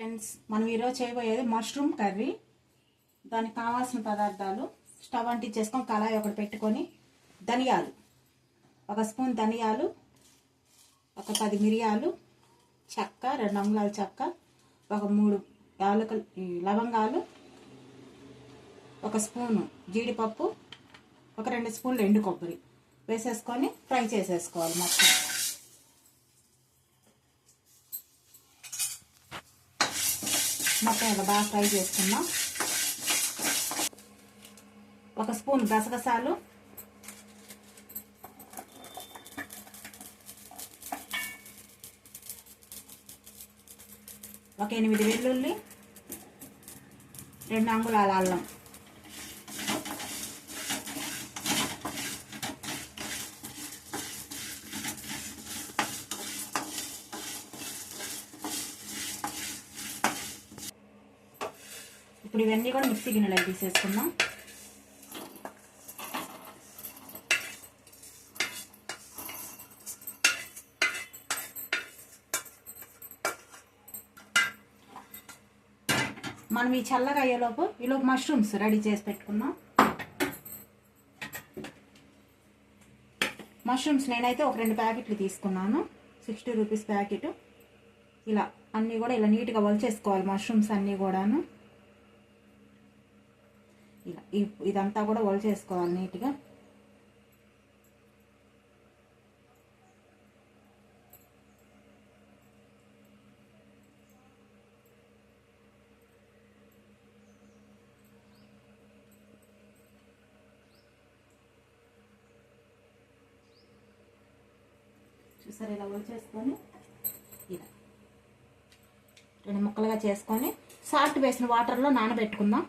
Friends మనం ఈరోజు చేయబోయేది మష్రూమ్ కర్రీ దానికి కావాల్సిన పదార్థాలు స్టవ్ అంటించేసుకొని కళాయి ఒకటి పెట్టుకొని ధనియాలు. ఒక స్పూన్ ధనియాలు ఒక పది మిరియాలు చెక్క రెండు అంగుళాల చెక్క ఒక మూడు యాలకులు లవంగాలు ఒక స్పూను జీడిపప్పు ఒక రెండు స్పూన్లు ఎండు కొబ్బరి వేసేసుకొని ఫ్రై చేసేసుకోవాలి మొత్తం. మొత్తం ఇలా బాగా ఫ్రై చేసుకుందాం. ఒక స్పూన్ గసగసాలు. ఒక ఎనిమిది వెల్లుల్లి. రెండు అంగుళాల అల్లం. ఇప్పుడు ఇవన్నీ కూడా మిక్సీ గిన్నెలో తీసేసుకుందాం. మనం ఈ చల్లగా అయ్యేలోపు ఈలోపు మష్రూమ్స్ రెడీ చేసి పెట్టుకుందాం. మష్రూమ్స్ నేనైతే ఒక రెండు ప్యాకెట్లు తీసుకున్నాను. Sixty rupees packet. ఇలా అన్నీ కూడా ఇలా నీట్గా వలిచేసుకోవాలి మష్రూమ్స్ అన్నీ కూడాను. ఇలా ఇ- ఇదంతా కూడా వలిచేసుకోవాలి నీట్గా. చూసారు ఇలా చేసుకొని? ఇలా. రెండు ముక్కలుగా చేసుకొని సాల్ట్ వేసిన వాటర్లో నానబెట్టుకుందాం.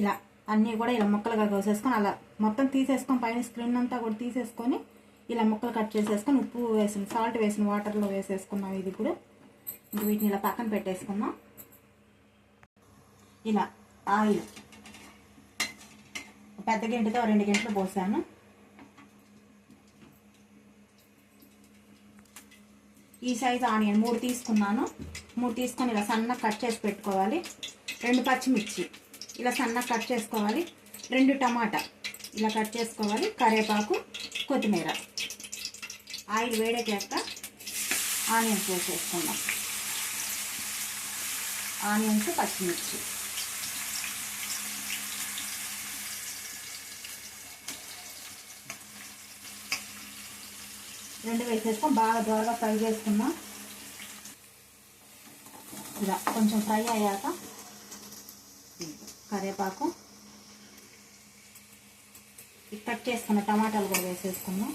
ఇలా అన్నీ కూడా ఇలా ముక్కలుగా కోసేసుకొని అలా మొత్తం తీసేసుకొని పైన స్క్రీన్ అంతా కూడా తీసేసుకొని ఇలా ముక్కలు కట్ చేసేసుకొని ఉప్పు వేసిన సాల్ట్ వేసిన వాటర్లో వేసేసుకున్నాం ఇది కూడా. ఇంక వీటిని ఇలా పక్కన పెట్టేసుకుందాం. ఇలా ఆయిల్. పెద్ద గంటతో రెండు గంటలు పోసాను. ఈ సైజు ఆనియన్ మూడు తీసుకున్నాను. మూడు తీసుకొని ఇలా సన్నగా కట్ చేసి పెట్టుకోవాలి. రెండు పచ్చిమిర్చి. ఇలా సన్నగా కట్ చేసుకోవాలి. రెండు టమాటా ఇలా కట్ చేసుకోవాలి. కరివేపాకు కొత్తిమీర. ఆయిల్ వేడెక్కాక ఆనియన్స్ వేసేసుకుందాం. ఆనియన్స్ పచ్చిమిర్చి. రెండు వేసేసుకొని బాగా దూరగా ఫ్రై చేసుకుందాం. ఇలా కొంచెం ఫ్రై అయ్యాక కరివేపాకు. కట్ చేసుకున్న టమాటాలు కూడా వేసేసుకున్నాం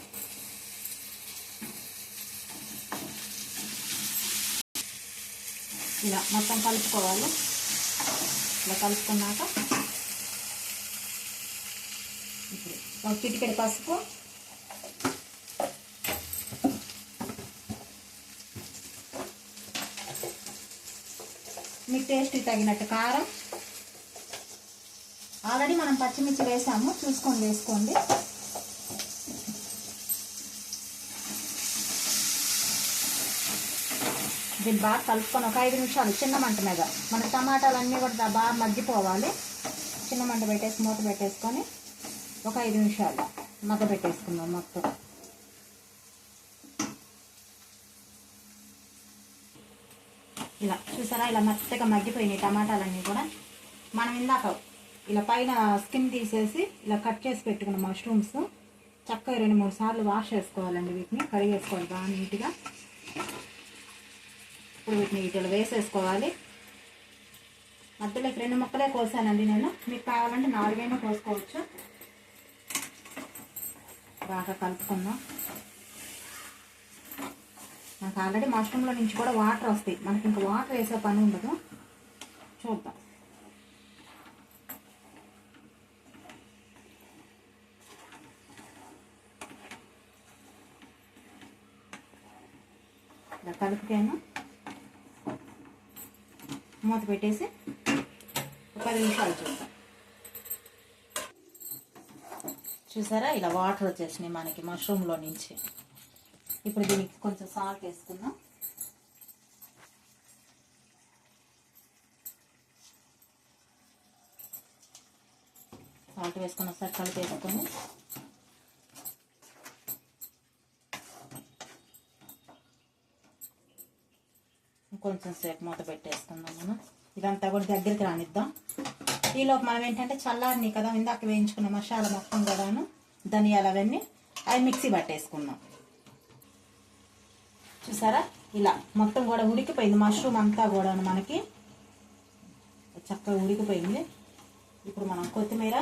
ఇలా మొత్తం కలుపుకోవాలి. ఇలా కలుపుకున్నాక ఇప్పుడు ఒక పసుపు. మీ టేస్ట్కి తగినట్టు కారం. ఆల్రెడీ మనం పచ్చిమిర్చి వేసాము. చూసుకొని వేసుకోండి. దీన్ని బాగా కలుపుకొని ఒక ఐదు నిమిషాలు చిన్న మంట మీద. మన టమాటాలు అన్నీ కూడా బాగా మగ్గిపోవాలి. చిన్న మంట పెట్టేసి మూత పెట్టేసుకొని ఒక ఐదు నిమిషాలు మగ్గ పెట్టేసుకుందాం మొత్తం. ఇలా చూసారా? ఇలా మెత్తగా మగ్గిపోయినాయి టమాటాలన్నీ కూడా. మనం ఇందాక ఇలా పైన స్కిన్ తీసేసి ఇలా కట్ చేసి పెట్టుకున్న మష్రూమ్స్ చక్కగా రెండు మూడు సార్లు వాష్ చేసుకోవాలండి వీటిని కడిగేసుకోవాలి బాగా నీట్గా. ఇప్పుడు వీటిని ఇటు వేసేసుకోవాలి. మధ్యలో రెండు ముక్కలే కోసానండి నేను. మీకు కావాలంటే నాలుగైనా కోసుకోవచ్చు. బాగా కలుపుకుందాం. మనకు ఆల్రెడీ మష్రూమ్లో నుంచి కూడా వాటర్ వస్తాయి. మనకి ఇంకా వాటర్ వేసే పని ఉండదు. చూద్దాం. ఇలా కలుపుతాను మూత పెట్టేసి పది నిమిషాలు చూద్దాం. చూసారా? ఇలా వాటర్ వచ్చేసినాయి మనకి మష్రూమ్లో నుంచి. ఇప్పుడు దీనికి కొంచెం సాల్ట్ వేసుకుందాం. సాల్ట్ వేసుకున్న సార్ కలిపి వేసుకుని కొంచెం సేపు మూత పెట్టేసుకుందాం మనం. ఇదంతా కూడా దగ్గరికి రానిద్దాం. ఈలోపు మనం ఏంటంటే చల్లారిని కదా ఇందాక వేయించుకున్న మసాలా మొత్తం కూడాను ధనియాలు అవన్నీ అవి మిక్సీ పట్టేసుకుందాం. చూసారా? ఇలా మొత్తం కూడా ఉడికిపోయింది. మష్రూమ్ అంతా కూడాను మనకి చక్కగా ఉడికిపోయింది. ఇప్పుడు మనం కొత్తిమీర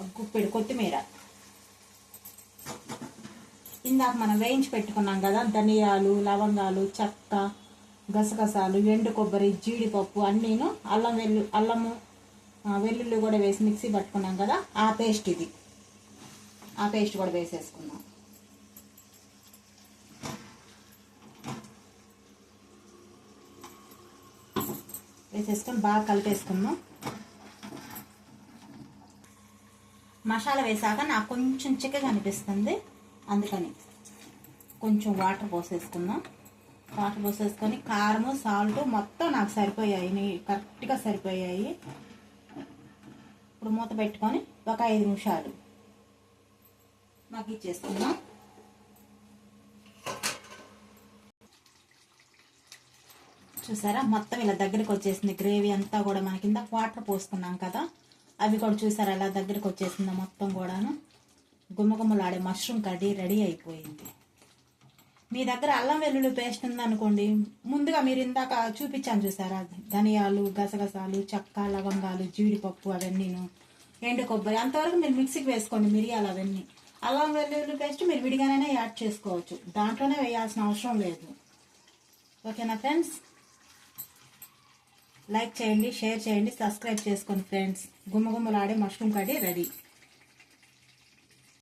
ఒక గుప్పెడు కొత్తిమీర ఇందాక మనం వేయించి పెట్టుకున్నాం కదా ధనియాలు లవంగాలు చెక్క గసగసాలు ఎండు కొబ్బరి జీడిపప్పు అన్నీను అల్లం వెల్లు అల్లము వెల్లుల్లి కూడా వేసి మిక్సీ పట్టుకున్నాం కదా ఆ పేస్ట్ ఇది. ఆ పేస్ట్ కూడా వేసేసుకున్నాం. వేసేసుకొని బాగా కలిపేసుకుందాం. మసాలా వేసాక నాకు కొంచెం చిక్కగా అనిపిస్తుంది. అందుకని కొంచెం వాటర్ పోసేసుకుందాం. వాటర్ పోసేసుకొని కారము సాల్ట్ మొత్తం నాకు సరిపోయాయి. కరెక్ట్గా సరిపోయాయి. ఇప్పుడు మూత పెట్టుకొని ఒక ఐదు నిమిషాలు మగ్గిచ్చేసుకుందాం. చూసారా? మొత్తం ఇలా దగ్గరికి వచ్చేసింది. గ్రేవీ అంతా కూడా మన కింద వాటర్ పోసుకున్నాం కదా. అవి కూడా చూసారా? అలా దగ్గరికి వచ్చేసింది మొత్తం కూడాను. గుమ్మగుమ్మలాడే మష్రూమ్ కర్రీ రెడీ అయిపోయింది. మీ దగ్గర అల్లం వెల్లుల్లి పేస్ట్ ఉందనుకోండి ముందుగా మీరు ఇందాక చూపించాను చూసారా? ధనియాలు గసగసాలు చెక్క లవంగాలు జీడిపప్పు అవన్నీను ఎండు కొబ్బరి అంతవరకు మీరు మిక్సీకి వేసుకోండి మిరియాలు అవన్నీ. అల్లం వెల్లుల్లి పేస్ట్ మీరు విడిగానే యాడ్ చేసుకోవచ్చు. దాంట్లోనే వేయాల్సిన అవసరం లేదు. ఓకేనా ఫ్రెండ్స్? లైక్ చేయండి షేర్ చేయండి సబ్స్క్రైబ్ చేసుకోండి ఫ్రెండ్స్. గుమ్మగుమ్మలాడే మష్రూమ్ కర్రీ రెడీ.